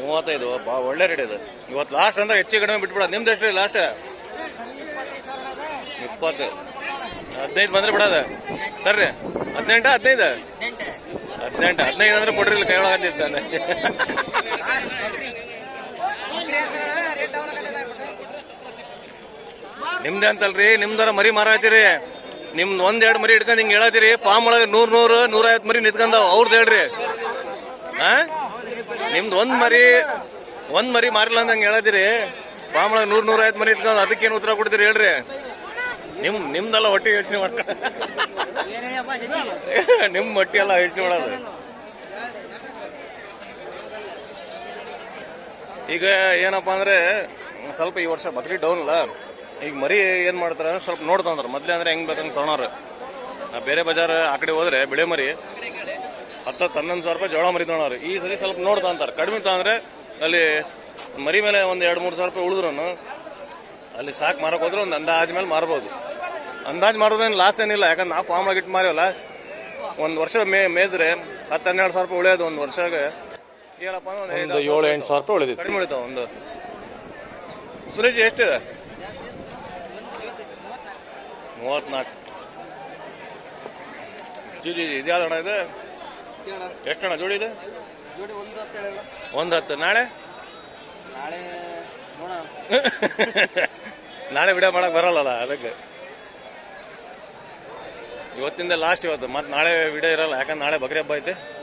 ಮೂವತ್ತೈದು ಬಾ ಒಳ್ಳೆ ರೇಟ್ ಇದೆ. ಇವತ್ತು ಲಾಸ್ಟ್ ಅಂದ್ರೆ ಹೆಚ್ಚು ಕಡಿಮೆ ಬಿಟ್ಬಿಡೋದು ನಿಮ್ದು ಎಷ್ಟು ಲಾಸ್ಟ್ ಇಪ್ಪತ್ತು. ಹದಿನೈದು ಬಂದ್ರೆ ಬಿಡೋದು. ತರ್ರಿ. ಹದಿನೆಂಟ ಹದಿನೈದು? ಹದಿನೆಂಟು. ಹದಿನೈದು ಅಂದ್ರೆ ಕೊಡ್ರಿ ಇಲ್ಲಿ ಕೈ ಒಳಗಂದಿದ್ದಾನೆ ನಿಮ್ದೆ ಅಂತಲ್ರಿ ನಿಮ್ದಾರ ಮರಿ ಮಾರಾಯ್ತೀರಿ. ನಿಮ್ದು ಒಂದ್ ಎರಡು ಮರಿ ಇಟ್ಕೊಂಡ್ ಹಿಂಗ್ ಹೇಳತ್ತೀರಿ ಫಾರ್ಮ್ ಒಳಗೆ ನೂರ್ ನೂರು, ನೂರ ಮರಿ ನಿಂತ್ಕೊಂಡಾವ ಅವ್ರದ್ದು ಹೇಳ್ರಿ. ಹಾ ನಿಮ್ದು ಒಂದ್ ಮರಿ ಒಂದ್ ಮರಿ ಮಾರಿಲ್ಲ ಅಂತ ಹಂಗೆ ಹೇಳತ್ತೀರಿ ಫಾರ್ಮ್ ಒಳಗೆ ನೂರ್ ನೂರ ಮರಿ ಇಟ್ಕೊಂಡು ಅದಕ್ಕೇನು ಉತ್ತರ ಕೊಡ್ತೀರಿ ಹೇಳ್ರಿ. ನಿಮ್, ನಿಮ್ದೆಲ್ಲ ಹೊಟ್ಟೆ ಯೋಚನೆ ಮಾಡ್ಕ ನಿಮ್ ಹೊಟ್ಟೆ ಎಲ್ಲ ಯೋಚನೆ ಮಾಡೋದು. ಈಗ ಏನಪ್ಪಾ ಅಂದ್ರೆ, ಸ್ವಲ್ಪ ಈ ವರ್ಷ ಬದ್ರಿ ಡೌನ್ ಅಲ್ಲ. ಈಗ ಮರಿ ಏನ್ ಮಾಡ್ತಾರೆ ಸ್ವಲ್ಪ ನೋಡ್ತಂದ್ರ ಮೊದ್ಲೇ ಅಂದ್ರೆ ಹೆಂಗ್ ಬೇಕಂತ ತೊಗೊಳೋರು. ಬೇರೆ ಬಜಾರ್ ಆ ಕಡೆ ಹೋದ್ರೆ ಬಿಳೆ ಮರಿ ಹತ್ತತ್ತು ಹನ್ನೊಂದು ಸಾವಿರ ರೂಪಾಯಿ ಜೋಳ ಮರಿ ತೊಗೊಳೋರು. ಈ ಸರಿ ಸ್ವಲ್ಪ ನೋಡ್ತಂತಾರೆ ಕಡಿಮೆ ತಂದ್ರೆ ಅಲ್ಲಿ ಮರಿ ಮೇಲೆ ಒಂದು ಎರಡು ಮೂರು ಸಾವಿರ ರೂಪಾಯಿ ಉಳಿದ್ರು ಅಲ್ಲಿ ಸಾಕು ಮಾರಕ್ ಹೋದ್ರೆ ಒಂದು ಅಂದಾಜ್ ಮೇಲೆ ಮಾರ್ಬೋದು. ಅಂದಾಜ್ ಮಾಡಿದ್ರೇನು ಲಾಸ್ ಏನಿಲ್ಲ. ಯಾಕಂದ್ರೆ ನಾವು ಫಾರ್ಮ್ ಇಟ್ಟು ಮಾರಿವಲ್ಲ ಒಂದು ವರ್ಷ ಮೇ ಮೇದ್ರೆ ಹತ್ತು ಹನ್ನೆರಡು ಸಾವಿರ ರೂಪಾಯಿ ಉಳಿಯೋದು ಒಂದು ವರ್ಷಕ್ಕೆ ಏನಪ್ಪ ಅಂದ್ರೆ ಒಂದು ಏಳು ಎಂಟು ಸಾವಿರ ರೂಪಾಯಿ ಉಳಿದಿತ್ತು. ಕಡಿಮೆ ಉಳಿತಾವ ಒಂದು. ಸುರೇಶ್ ಎಷ್ಟಿದೆ? ಮೂವತ್ನಾಲ್ಕು. ಜಿ ಜಿ ಜಿ ಇದ್ಯಾವ್ದು ಅಣ್ಣ ಇದು? ಎಷ್ಟಣ್ಣ ಜೋಡಿ ಇದೆ? ಒಂದು ಹತ್ತು. ನಾಳೆ? ನಾಳೆ ವಿಡಿಯೋ ಮಾಡಕ್ ಬರಲ್ಲಲ್ಲ, ಅದಕ್ಕೆ. ಇವತ್ತಿಂದ ಲಾಸ್ಟ್ ಇವತ್ತು. ಮತ್ತೆ ನಾಳೆ ವಿಡಿಯೋ ಇರಲ್ಲ, ಯಾಕಂದ್ರೆ ನಾಳೆ ಬಕ್ರಿ ಹಬ್ಬ ಐತೆ.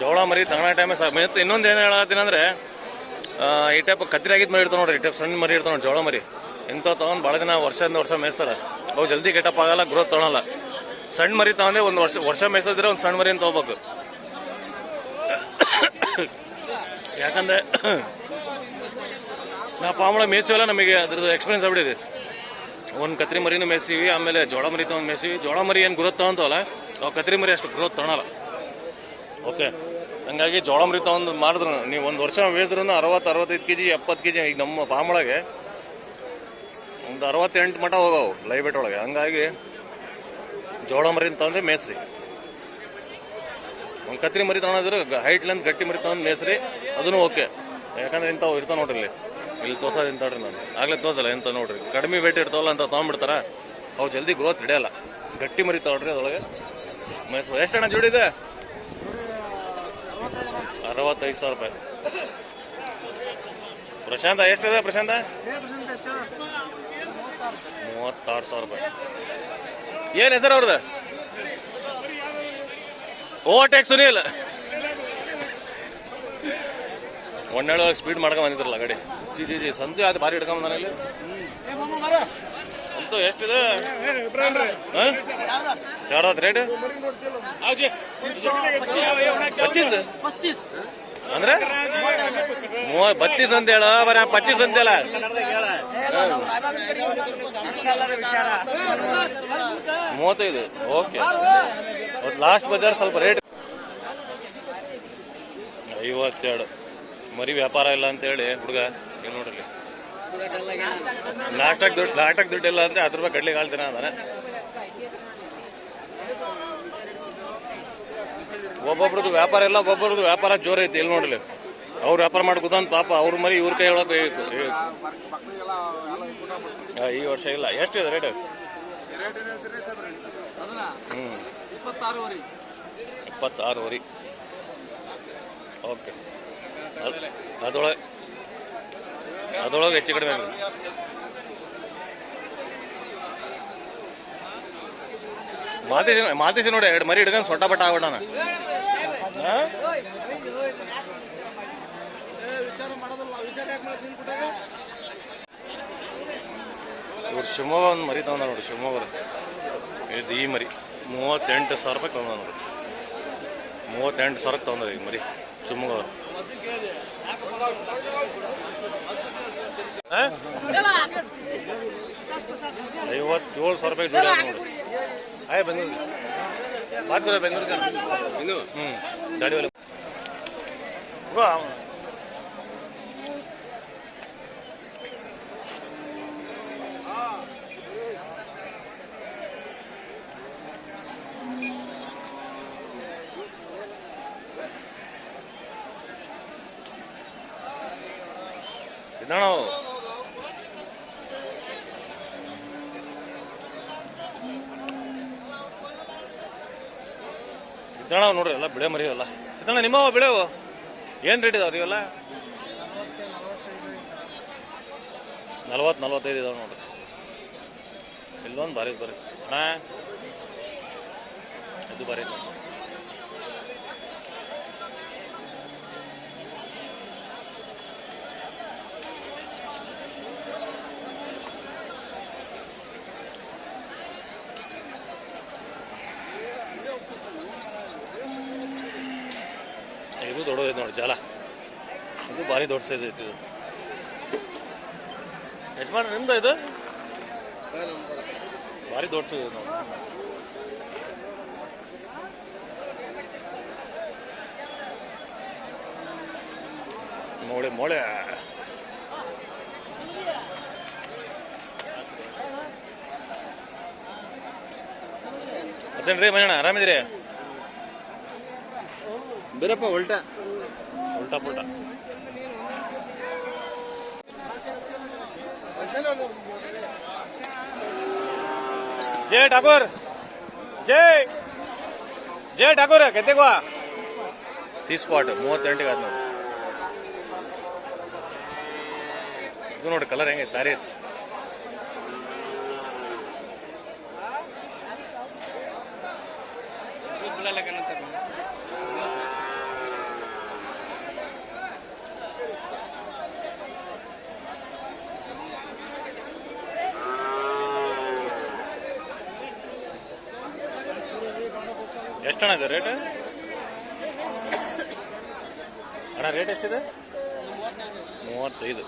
ಜೋಳ ಮರಿ ತಗೊಳ್ಳೋ ಟೈಮೇ ಸಾಕು ಮತ್ತೆ ಇನ್ನೊಂದು ಏನು ಹೇಳತ್ತೀನಿ ಅಂದ್ರೆ ಈ ಟೈಪ್ ಕತ್ರಿ ಆಗಿದ್ ಮರಿ ಇರ್ತಾವೆ ನೋಡ್ರಿ, ಈ ಟೈಪ್ ಸಣ್ಣ ಮರಿ ಇರ್ತಾವೆ ನೋಡಿ ಜೋಳ ಮರಿ. ಇಂಥ ತೊಗೊಂಡು ಭಾಳ ದಿನ ವರ್ಷದಿಂದ ವರ್ಷ ಮೇಯಿಸ್ತಾರೆ. ಅವು ಜಲ್ದಿ ಗೆಟಪ್ ಆಗಲ್ಲ ಗ್ರೋತ್ ತೊಗೊಳಲ್ಲ. ಸಣ್ಣ ಮರಿ ತಗೊಂಡೆ ಒಂದು ವರ್ಷ ವರ್ಷ ಮೇಯಿಸಿದ್ರೆ ಒಂದು ಸಣ್ಣ ಮರಿನ ತಗೋಬೇಕು ಯಾಕಂದ್ರೆ, ನಾ ಪಾಮಳ ಮೇಯಿಸಿವಲ್ಲ, ನಮಗೆ ಅದ್ರದ್ದು ಎಕ್ಸ್ಪೀರಿಯನ್ಸ್ ಆಗ್ಬಿಟ್ಟಿದೆ. ಒಂದು ಕತ್ರಿ ಮರಿನೂ ಮೇಯ್ಸಿವಿ, ಆಮೇಲೆ ಜೋಳ ಮರಿ ತಗೊಂಡು ಮೇಯಿಸಿವಿ. ಜೋಳ ಮರಿ ಏನು ಗ್ರೋತ್ ತಗೊಂತವಲ್ಲ, ಅವು ಕತ್ರಿ ಮರಿ ಅಷ್ಟು ಗ್ರೋತ್ ತೊಗೊಳಲ್ಲ. ಓಕೆ. ಹಂಗಾಗಿ ಜೋಳಮೃತ ಒಂದು ಮಾಡಿದ್ರು. ನೀವು ಒಂದು ವರ್ಷ ಮೇಯ್ಸಿದ್ರು ಅರವತ್ತು, ಅರವತ್ತೈದು ಕೆ ಜಿ ಎಪ್ಪತ್ತು ಕೆ ಜಿ ಈಗ ನಮ್ಮ ಫಾರ್ಮ್ ಒಳಗೆ ಒಂದು ಅರವತ್ತೆಂಟು ಮಠ ಹೋಗವು ಲೈಬೇಟ್ ಒಳಗೆ. ಹಂಗಾಗಿ ಜೋಳ ಮರಿ ಮೇಸ್ರಿ. ಒಂದು ಕತ್ರಿ ಮರಿ ತಗೊಂಡಿದ್ರೆ ಹೈಟ್ ಲೆಂತ್ ಗಟ್ಟಿ ಮರಿ ತಗೊಂಡು ಮೇಸ್ರಿ. ಅದನ್ನು ಓಕೆ. ಯಾಕಂದ್ರೆ ಇಂಥವು ಇರ್ತಾವೆ ನೋಡ್ರಿ ಇಲ್ಲಿ. ಇಲ್ಲಿ ತೋರ್ಸೋದು ಇಂಥವ್ರಿ ನಾನು. ಆಗ್ಲೇ ತೋರ್ಸಲ್ಲ ಎಂತ ನೋಡ್ರಿ. ಕಡಿಮೆ ವೇಟ್ ಇರ್ತಾವಲ್ಲ ಅಂತ ತೊಗೊಂಡ್ಬಿಡ್ತಾರ? ಅವು ಜಲ್ದಿ ಗ್ರೋತ್ ಹಿಡಿಯಲ್ಲ. ಗಟ್ಟಿ ಮರಿ ತಗೊಳ್ರಿ ಅದ್ರೊಳಗೆ. ಎಷ್ಟು ಜೋಡಿ ಜೋಡಿದೆ ಅರವತ್ತೈದು ಸಾವಿರ ರೂಪಾಯಿ. ಪ್ರಶಾಂತ, ಎಷ್ಟಿದೆ ಪ್ರಶಾಂತ? ಮೂವತ್ತಾರು ಸಾವಿರ ರೂಪಾಯಿ. ಏನ್ ಹೆಸರು ಅವ್ರದ್ದು? ಓವರ್ಟೇಕ್ ಸುನಿಲ್. ಒನ್ನೇಳು ಸ್ಪೀಡ್ ಮಾಡ್ಕೊಂಡ್ ಬಂದಿದ್ರಲ್ಲ ಗಾಡಿ. ಜಿ ಜಿ ಜಿ ಸಂಜೆ ಅದು ಭಾರಿ ಹಿಡ್ಕೊಂಡ್ ಇಲ್ಲಿ. ಅಂತ ಐವತ್ತು ಎಷ್ಟಿದೆ ಚಾಡತ್ ರೇಟ್? ಪಚ್ಚೀಸ್? ಅಂದ್ರೆ? ಬತ್ತೀಸ್ ಅಂತ ಹೇಳ, ಬರ ಪಚ್ಚೀಸ್ ಅಂತ ಹೇಳ. ಮೂವತ್ತೈದು, ಓಕೆ. ಲಾಸ್ಟ್ ಬಜಾರ್ ಸ್ವಲ್ಪ ರೇಟ್ ಐವತ್ತೆರಡು. ಮರಿ ವ್ಯಾಪಾರ ಇಲ್ಲ ಅಂತ ಹೇಳಿ ಹುಡುಗ ಏನ್ ನೋಡ್ರಿ ನಾಷ್ಟಕ್ಕೆ ದುಡ್ಡು ನಾಟಕ್ ದುಡ್ಡು ಇಲ್ಲ ಅಂತ ಹತ್ತು ರೂಪಾಯಿ ಕಡ್ಲಿಗೆ ಆಳ್ತೀನ ಅದಾನೆ. ಒಬ್ಬೊಬ್ರದ್ದು ವ್ಯಾಪಾರ ಇಲ್ಲ, ಒಬ್ಬೊಬ್ರದ್ದು ವ್ಯಾಪಾರ ಜೋರ ಐತಿ, ಇಲ್ಲಿ ನೋಡ್ಲಿ ಅವ್ರು ವ್ಯಾಪಾರ ಮಾಡಿ ಕೂತಾನ ಪಾಪ, ಅವ್ರ ಮರಿ ಇವ್ರ ಕೈ ಹೇಳಕ್ ಈ ವರ್ಷ ಇಲ್ಲ. ಎಷ್ಟು ರೇಟ್ ರೇಟ್? ಇಪ್ಪತ್ತಾರು ವರಿ ಓಕೆ. ಅದರೊಳಗೆ ಅದರೊಳಗೆ ಹೆಚ್ಚು ಕಡಿಮೆ ಮಾತೀಸಿ ಮಾತೇಸಿ ನೋಡಿ, ಎರಡು ಮರಿ ಹಿಡ್ಕೊಂಡು ಸೊಟ್ಟ ಬಟ್ಟ ಆಗ್ಬಿಡೋಣ ಇವ್ರು ಶಿವಮೊಗ್ಗ ಒಂದು ಮರಿ ತಗೊಂಡ ನೋಡಿ ಶಿವಮೊಗ್ಗ ಇದು ಈ ಮರಿ, ಮೂವತ್ತೆಂಟು ಸಾವಿರ ರೂಪಾಯಿ ತಗೊಂಡ ನೋಡಿ. ಮೂವತ್ತೆಂಟು ಸಾವಿರಕ್ಕೆ ತಗೊಂಡ್ರಿ ಮರಿ ಶಿವಮೊಗ್ಗ ಅವರು ಐವತ್ತೇಳು ಸಾವಿರ ರೂಪಾಯಿ ಜೋಡಿ ಅದ ನೋಡಿ. ಆಯ್ ಬೆಂಗಳೂರು. ಮಾಡ್ತೀರ ಬೆಂಗಳೂರು ಇನ್ನು? ಹ್ಞೂ ಗಾಡಿ ಒಲೆ ವಾ ಸಿದ್ದಣ್ಣ ನೋಡ್ರಿ ಎಲ್ಲ ಬಿಳೆ ಮರಿ ಅಲ್ಲ ಸಿದ್ದಣ್ಣ ನಿಮ್ಮವ ಬಿಳೆವು ಏನು ರೇಟ್ ಇದಾವ್ರಿ ಇವೆಲ್ಲ? ನಲ್ವತ್ತು, ನಲ್ವತ್ತೈದು ಇದಾವೆ ನೋಡ್ರಿ. ಇಲ್ಲೊಂದು ಭಾರಿ ಬರ್ರಿ. ಅಣ್ಣ, ಇದು ಭಾರಿ ಐತೆ. ಇದು ದೊಡ್ಡದೈತೆ ನೋಡಿ ಜಾಲ ಇದು ಭಾರಿ ದೊಡ್ಡ ಸೈಜ್ ಐತಿ ಇದು. ಯಜಮಾನ ನಿಮ್ದ ಇದು? ಭಾರಿ ದೊಡ್ಡ ಸೈಜ್ ನೋಡಿ. ಮೋಳೆ ಮೋಳೆ. ಮತ್ತೇನ್ರಿ ಮನೆಯಣ್ಣ ಆರಾಮಿದ್ರಿ ಬೇರಪ್ಪ ಉಲ್ಟಾ. ಉಲ್ಟಾ ಪುಲ್ಟಾ. जय ठाकुर जय जय ठाकुर कहते को ತೀಸ್ ಸ್ಪಾಟ್ ಮೂವತ್ತೆಂಟಿಗೆ ಆದ್ ನೋಡಿ ಇದು ನೋಡಿ ಕಲರ್ ಹೆಂಗೆ ದಾರಿ ಐತೆ. ಎಷ್ಟಣ್ಣ ಇದೆ? ರೇಟ್ ಅಣ್ಣ ರೇಟ್ ಎಷ್ಟಿದೆ? ಮೂವತ್ತೈದು.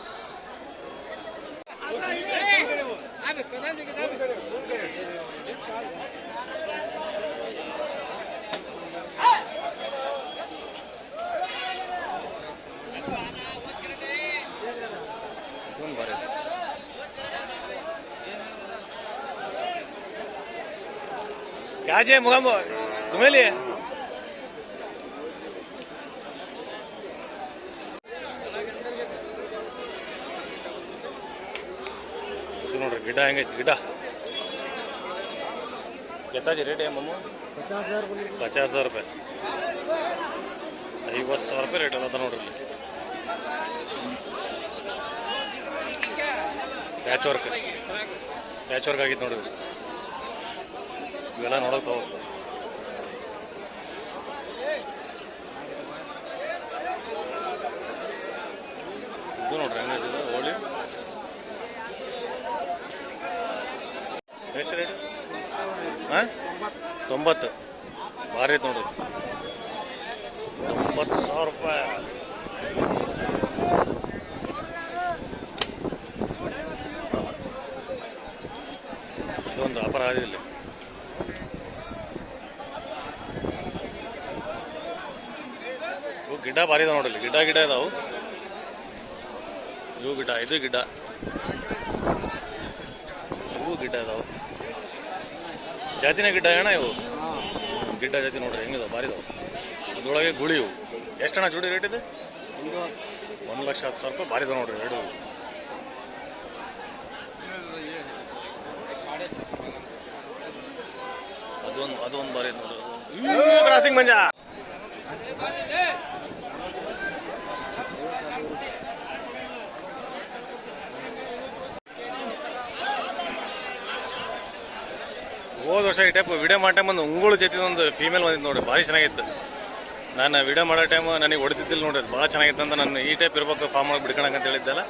ಇದೊಂದು ಬಾರಿ ಇದೆ. क्या जे मुगाम तुम्हें लिए ಇದು ನೋಡ್ರಿ ಗಿಡ ಹೆಂಗೈತಿ ಗಿಡ ಕೆತ್ತಾಜಿ ರೇಟ್ ಏನು ಮಮ್ಮ ಪಚಾಸ್ ಹಜಾರ್ ಪಚಾಸ್ ಸಾವಿರ ರೂಪಾಯಿ ಐವತ್ತು ಸಾವಿರ ರೂಪಾಯಿ ರೇಟ್ ಅದ ನೋಡ್ರಿ ಇಲ್ಲಿ ಪ್ಯಾಚ್ ವರ್ಕ್ ಪ್ಯಾಚ್ ವರ್ಕ್ ಆಗಿತ್ತು ನೋಡ್ರಿ ಇವೆಲ್ಲ ನೋಡಕ್ ಹೋಗ್ಬೇಕು ಇದು ನೋಡ್ರಿ, ಹೆಂಗ ಹೋಳಿ ಎಷ್ಟು ರೇಟ್? ಹಾಂ? ತೊಂಬತ್ತು. ಭಾರಿ ನೋಡ್ರಿ. ತೊಂಬತ್ತು ಸಾವಿರ ರೂಪಾಯಿ. ಇದೊಂದು ಇಲ್ಲಿ. ಇವು ಗಿಡ ಭಾರಿ ಇದಾವೆ ನೋಡ್ರಿ ಗಿಡ ಗಿಡ ಇದಾವು. ಇವು ಗಿಡ, ಇದು ಗಿಡ. ಇವು ಗಿಡ ಇದಾವೆ. ಜಾತಿನ ಗಿಡ ಏನ ಇವು? ಗಿಡ್ಡ ಜಾತಿ ನೋಡ್ರಿ, ಹೆಂಗಿದಾವೆ, ಭಾರಿ ಇದಾವೆ. ಅದ್ರೊಳಗೆ ಗುಳಿ ಇವು. ಎಷ್ಟಣ್ಣ ಜೋಡಿ ರೇಟ್ ಇದೆ? ಒಂದು ಲಕ್ಷ ಹತ್ತು ಸಾವಿರ ರೂಪಾಯಿ, ಭಾರಿ ನೋಡ್ರಿ, ಎರಡು. ಅದೊಂದು ಅದೊಂದು ಬಾರಿ ನೋಡ್ರಿ ಕ್ರಾಸಿಂಗ್ ಮಂಜಾ. ಹೋದ ವರ್ಷ ಈ ಟೈಪ್ ವಿಡಿಯೋ ಮಾಡೋ ಟೈಮ್ ಒಂದು ಉಂಗುಳು ಜೊತೆ ಒಂದು ಫೀಮೇಲ್ ಬಂದಿತ್ತು ನೋಡಿ, ಭಾರಿ ಚೆನ್ನಾಗಿತ್ತು. ನಾನು ವಿಡಿಯೋ ಮಾಡೋ ಟೈಮ್ ನನಗೆ ಹೊಡೆದಿದ್ದಿಲ್ಲ ನೋಡಿ ಭಾಳ ಚೆನ್ನಾಗಿತ್ತು ಅಂತ ನಾನು ಈ ಟೈಪ್ ಇರ್ಬೇಕು ಫಾರ್ಮ್ ಒಳಗೆ ಬಿಡ್ಕೊಳಕ್ಕೆ ಅಂತ ಹೇಳಿದ್ದಲ್ಲ.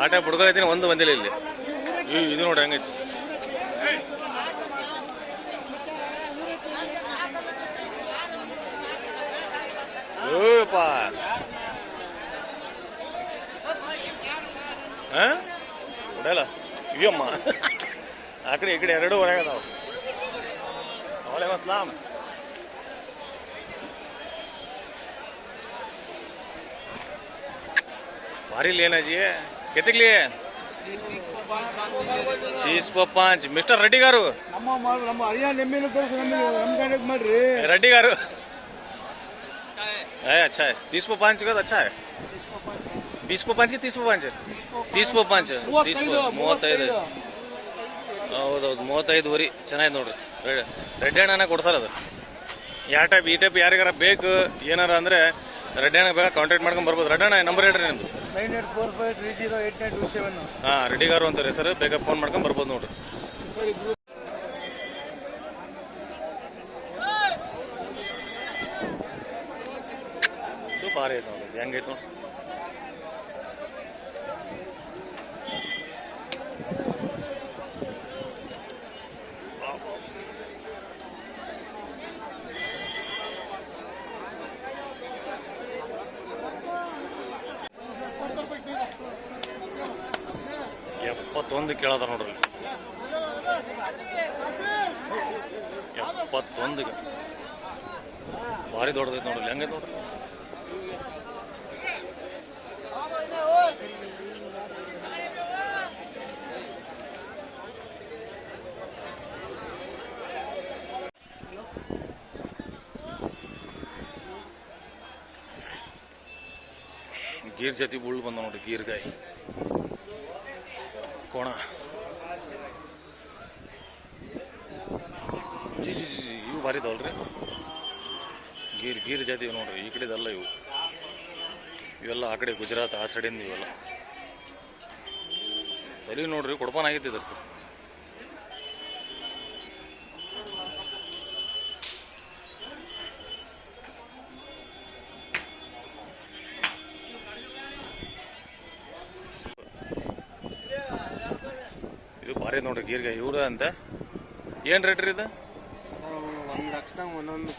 ಆ ಟೈಪ್ ಹುಡುಗೈತೀನಿ ಒಂದು ಬಂದಿಲ್ಲ ಇಲ್ಲಿ. ಇದು ನೋಡಿ ಹಂಗೈತಿ. ಹಾಂ? ಹೊಡೆಯಲ್ಲ ಅಯ್ಯಮ್ಮ ಆ ಕಡೆ ಈ ಕಡೆ ಎರಡು ಹೊರಗೆ ಅದಾವ ಅವಳೆ ಮತ್ಲಾಮ್ भारी लेना चाहिए कितने के लिए तीस को पाँच मिस्टर रेड्डी गारू ನಮ್ಮ ಮಾಡು ನಮ್ಮ ಹರಿಯಾಣ ಎಮ್ಮೆನ ತೋರಿಸಿ ನಮಗೆ ನಮ್ಮ ಕಾಂಟ್ಯಾಕ್ಟ್ ಮಾಡ್ರಿ रेड्डी गारू है अच्छा है तीस को पाँच का तो अच्छा है बीस को पाँच की तीस को पाँच तीस को पाँच तीस को ಮೂವತ್ತೈದು ಹೌದೌದು ಮೂವತ್ತೈದು ವರಿ ಚೆನ್ನಾಗಿದೆ ನೋಡ್ರಿ. ರೆಡ್ ಹಣ್ಣ ಹಣ್ಣನ ಕೊಡ್ಸಾರ ಅದು. ಯಾವ ಟೈಪ್ ಈ ಟೈಪ್ ಯಾರಿಗಾರ ಬೇಕು ಏನಾರ ಅಂದ್ರೆ ರೆಡ್ ಹಣ್ಣ ಬೇಕಾ ಕಾಂಟ್ಯಾಕ್ಟ್ ಮಾಡ್ಕೊಂಡ್ ಬರ್ಬೋದು. ರೆಡ್ ಹಣ್ಣ ನಂಬರ್ ಹೇಳ್ರಿ ನಿಮ್ದು. Nine eight four five three zero eight nine two seven. ಹಾ ರೆಡಿಗಾರು ಅಂತಾರೆ ಹೆಸರು ಬೇಗ ಫೋನ್ ಮಾಡ್ಕೊಂಡ್ ಬರ್ಬೋದು ನೋಡ್ರಿ. ಸರಿ ಭಾರಿ ಐತೆ ನೋಡಿ ಹೆಂಗೈತೆ ನೋಡಿ ಕೇಳದಾರ ನೋಡ್ರಿ. ಎಪ್ಪತ್ತೊಂದು ಭಾರಿ ದೊಡ್ಡದೈತೆ ನೋಡ್ರಿ. ಹೆಂಗೈತೆ ನೋಡ್ರಿ? ಗೀರ್ ಜಾತಿ ಬುಳ್ಳು ಬಂದ ನೋಡ್ರಿ ಗೀರ್ಗಾಯಿ. ಕೋಣ ಜಿ ಜಿ ಜಿ ಇವು ಭಾರಿ ಇದಾವಲ್ರಿ. ಗೀರ್ ಗೀರ್ ಜಾತಿ ಇವು ನೋಡ್ರಿ, ಈ ಕಡೆದಲ್ಲ ಇವು. ಇವೆಲ್ಲ ಆ ಕಡೆ ಗುಜರಾತ್, ಆ ಸೈಡಿಂದ ಇವೆಲ್ಲ. ತಲೆ ನೋಡ್ರಿ, ಕೊಡಪಾನ ಆಗೈತಿ ಇದ್ರದ್ದು ಇದು ನೋಡ್ರಿ ಇವ್ರ ಅಂತ? ಏನ್ ರೇಟ್ ರೀ ಇದು? ಒಂದು ಲಕ್ಷದಾಗ ಒಂದೊಂದು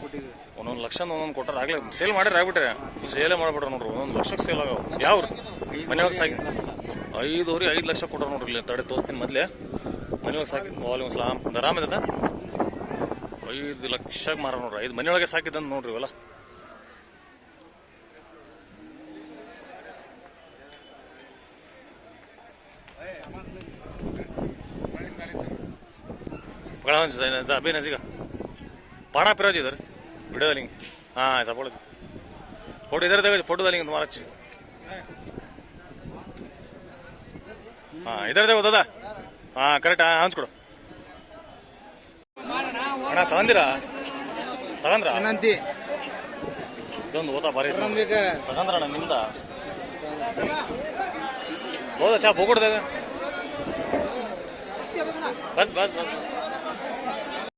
ಒಂದೊಂದು ಲಕ್ಷ ಒಂದೊಂದು ಕೊಟ್ಟರೆ ಆಗ್ಲೇ ಸೇಲ್ ಮಾಡಿರ ಆಗ್ಬಿಟ್ರೆ. ಸೇಲೇ ಮಾಡ್ಬಿಟ್ರ ನೋಡ್ರಿ ಒಂದೊಂದು ಲಕ್ಷಕ್ಕೆ ಸೇಲ್ ಆಗವ. ಯಾವ ಮನೆಯೊಳಗೆ ಸಾಕಿ. ಐದುವರೆ ಐದು ಲಕ್ಷ ಕೊಟ್ಟಾರ ನೋಡ್ರಿ ಇಲ್ಲಿ ತಡೆ ತೋರಿಸ್ತೀನಿ ಮೊದಲೇ. ಮನೆಯೊಳಗೆ ಸಾಕಿ ವಾಲಿಮ್ ಸಲಾಮ್. ಒಂದು ಆರಾಮ ಐದು ಲಕ್ಷಕ್ಕೆ ಮಾರ ನೋಡ್ರಿ ಐದು ಮನೆಯೊಳಗೆ ಸಾಕಿದ್ದಂತ ನೋಡ್ರಿ ಇವೆಲ್ಲ. ಕಳ ಬೇನ ಸಿಗ ಪಾಡ ಪಿರೋಜಿ ಇದಾರೆ. ವಿಡಿಯೋ ಲಿಂಗ್ ಹಾಂ ಸಪೋಳದು ಫೋಟೋ ಇದಾರೆ ತೆಗೋಜಿ ಫೋಟೋದ ಲಿಂಗ್ ಮಾರಚ್. ಹಾಂ ಇದಾರೆ ತೆಗೋದ ಹಾಂ ಕರೆಕ್ಟ್ ಹಂಚ್ಕೊಡು. ಅಣ್ಣ ತಗೊಂದಿರಾ? ತಗಂದ್ರ? ಏನಂತಿ ಇದೊಂದು ಓದಾ ಬಾರಿ ತಗಂದ್ರ ಅಣ್ಣ ನಿಮ್ದ? ಹೋದ ಶಾಪ್ ಹೋಗ್ಕೊಡ್ದಾಗ ಬಸ್ ಬಸ್ ಬಸ್.